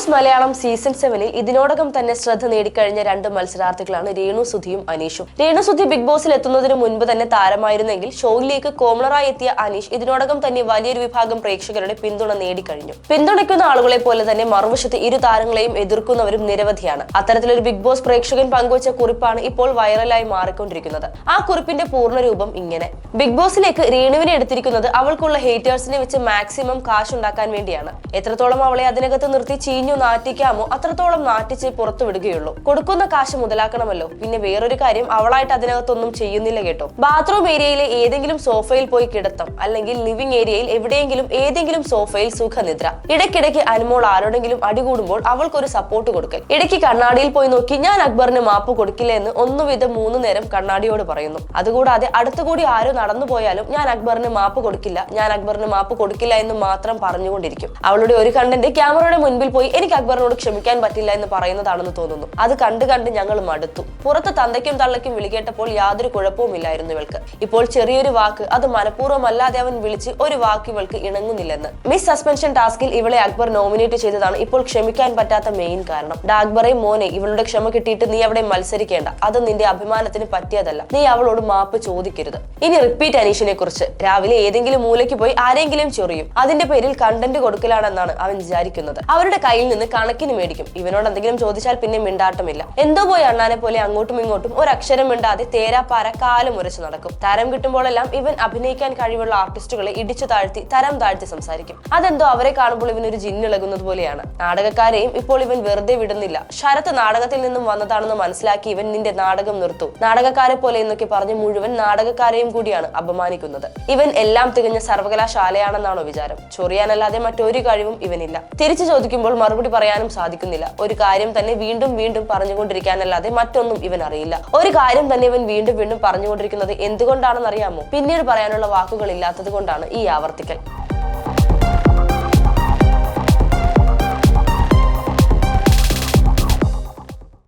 Boss Malayalam season സെവനിൽ ഇതിനോടകം തന്നെ ശ്രദ്ധ നേടിക്കഴിഞ്ഞ രണ്ട് മത്സരാർത്ഥികളാണ് രേണു സുധിയും അനീഷും. രേണു സുധി ബിഗ് ബോസിൽ എത്തുന്നതിന് മുൻപ് തന്നെ താരമായിരുന്നെങ്കിൽ ഷോയിലേക്ക് കോമണറായി എത്തിയ അനീഷ് ഇതിനോടകം തന്നെ വലിയൊരു വിഭാഗം പ്രേക്ഷകരുടെ പിന്തുണ നേടിക്കഴിഞ്ഞു. പിന്തുണയ്ക്കുന്ന ആളുകളെ പോലെ തന്നെ മറുവശത്ത് ഇരു താരങ്ങളെയും എതിർക്കുന്നവരും നിരവധിയാണ്. അത്തരത്തിലൊരു ബിഗ് ബോസ് പ്രേക്ഷകൻ പങ്കുവച്ച കുറിപ്പാണ് ഇപ്പോൾ വൈറലായി മാറിക്കൊണ്ടിരിക്കുന്നത്. ആ കുറിപ്പിന്റെ പൂർണരൂപം ഇങ്ങനെ. ബിഗ് ബോസിലേക്ക് രേണുവിനെ എടുത്തിരിക്കുന്നത് അവൾക്കുള്ള ഹേറ്റേഴ്സിനെ വെച്ച് മാക്സിമം കാശുണ്ടാക്കാൻ വേണ്ടിയാണ്. എത്രത്തോളം അവളെ അതിനകത്ത് നിർത്തി ചീഞ്ഞു നാറ്റിക്കാമോ അത്രത്തോളം നാറ്റിച്ച് പുറത്തു വിടുകയുള്ളൂ കൊടുക്കുന്ന കാശ് മുതലാക്കണമല്ലോ. പിന്നെ വേറൊരു കാര്യം അവളായിട്ട് അതിനകത്തൊന്നും ചെയ്യുന്നില്ല കേട്ടോ. ബാത്റൂം ഏരിയയിലെ ഏതെങ്കിലും സോഫയിൽ പോയി കിടത്തം അല്ലെങ്കിൽ ലിവിംഗ് ഏരിയയിൽ എവിടെയെങ്കിലും ഏതെങ്കിലും സോഫയിൽ സുഖനിദ്ര. ഇടയ്ക്കിടയ്ക്ക് അനുമോൾ ആരോടെങ്കിലും അടികൂടുമ്പോൾ അവൾക്കൊരു സപ്പോർട്ട് കൊടുക്കൽ. ഇടയ്ക്ക് കണ്ണാടിയിൽ പോയി നോക്കി ഞാൻ അക്ബറിന് മാപ്പ് കൊടുക്കില്ല എന്ന് ഒന്നുവിധം മൂന്ന് നേരം കണ്ണാടിയോട് പറയുന്നു. അതുകൂടാതെ അടുത്തുകൂടി ആരോ നടന്നു പോയാലും ഞാൻ അക്ബറിന് മാപ്പ് കൊടുക്കില്ല ഞാൻ അക്ബറിന് മാപ്പ് കൊടുക്കില്ല എന്ന് മാത്രം പറഞ്ഞുകൊണ്ടിരിക്കും. അവളുടെ ഒരു കണ്ടന്റ് ക്യാമറയുടെ മുൻപിൽ പോയി എനിക്ക് അക്ബറിനോട് ക്ഷമിക്കാൻ പറ്റില്ല എന്ന് പറയുന്നതാണെന്ന് തോന്നുന്നു. അത് കണ്ടു കണ്ട് ഞങ്ങൾ മടുത്തു. പുറത്ത് തന്തയ്ക്കും തള്ളയ്ക്കും വിളിക്കേട്ടപ്പോൾ യാതൊരു കുഴപ്പവുമില്ലായിരുന്നു ഇവൾക്ക്. ഇപ്പോൾ ചെറിയൊരു വാക്ക് അത് മനഃപൂർവമല്ലാതെ അവൻ വിളിച്ച് ഒരു വാക്ക് ഇവൾക്ക് ഇണങ്ങുന്നില്ലെന്ന്. മിസ് സസ്പെൻഷൻ ടാസ്കിൽ ഇവളെ അക്ബർ നോമിനേറ്റ് ചെയ്തതാണ് ഇപ്പോൾ ക്ഷമിക്കാൻ പറ്റാത്ത മെയിൻ കാരണം. ഡാക്ബറെ മോനെ ഇവളുടെ ക്ഷമ കിട്ടിയിട്ട് നീ അവിടെ മത്സരിക്കേണ്ട. അത് നിന്റെ അഭിമാനത്തിന് പറ്റിയതല്ല. നീ അവളോട് മാപ്പ് ചോദിക്കരുത്. ഇനി റിപ്പീറ്റ് അനീഷിനെ കുറിച്ച്. രാവിലെ ഏതെങ്കിലും മൂലയ്ക്ക് പോയി ആരെങ്കിലും ചൊറിയും. അതിന്റെ പേരിൽ കണ്ടന്റ് കൊടുക്കലാണെന്നാണ് അവൻ വിചാരിക്കുന്നത്. അവരുടെ കയ്യിൽ നിന്ന് കണക്കിന് മേടിക്കും. ഇവനോട് എന്തെങ്കിലും ചോദിച്ചാൽ പിന്നെ മിണ്ടാട്ടമില്ല. എന്തോ പോയി അണ്ണാനെ പോലെ അങ്ങോട്ടും ഇങ്ങോട്ടും ഒരു അക്ഷരം മിണ്ടാതെ തേരാപ്പാര കാലം ഉരച്ചു നടക്കും. തരം കിട്ടുമ്പോഴെല്ലാം ഇവൻ അഭിനയിക്കാൻ കഴിവുള്ള ആർട്ടിസ്റ്റുകളെ ഇടിച്ചു താഴ്ത്തി തരം താഴ്ത്തി സംസാരിക്കും. അതെന്തോ അവരെ കാണുമ്പോൾ ഇവൻ ഒരു ജിന്നിളകുന്നത് പോലെയാണ്. നാടകക്കാരെയും ഇപ്പോൾ ഇവൻ വെറുതെ വിടുന്നില്ല. ശരത്ത് നാടകത്തിൽ നിന്നും വന്നതാണെന്ന് മനസ്സിലാക്കി ഇവൻ നിന്റെ നാടകം നിർത്തു. നാടകക്കാരെ പോലെ എന്നൊക്കെ പറഞ്ഞ് മുഴുവൻ നാടകക്കാരെയും കൂടിയാണ് അപമാനിക്കുന്നത്. ഇവൻ എല്ലാം തികഞ്ഞ സർവകലാശാലയാണെന്നാണോ വിചാരം. ചൊറിയാനല്ലാതെ മറ്റൊരു കഴിവും ഇവനില്ല. തിരിച്ചു ചോദിക്കുമ്പോൾ മറുപടി പറയാനും സാധിക്കുന്നില്ല. ഒരു കാര്യം തന്നെ വീണ്ടും വീണ്ടും പറഞ്ഞുകൊണ്ടിരിക്കാനല്ലാതെ മറ്റൊന്നും ഇവൻ അറിയില്ല. ഒരു കാര്യം തന്നെ ഇവൻ വീണ്ടും വീണ്ടും പറഞ്ഞുകൊണ്ടിരിക്കുന്നത് എന്തുകൊണ്ടാണെന്ന് അറിയാമോ പിന്നീട് പറയാനുള്ള വാക്കുകൾ ഇല്ലാത്തത് കൊണ്ടാണ് ഈ ആവർത്തിക്കൽ.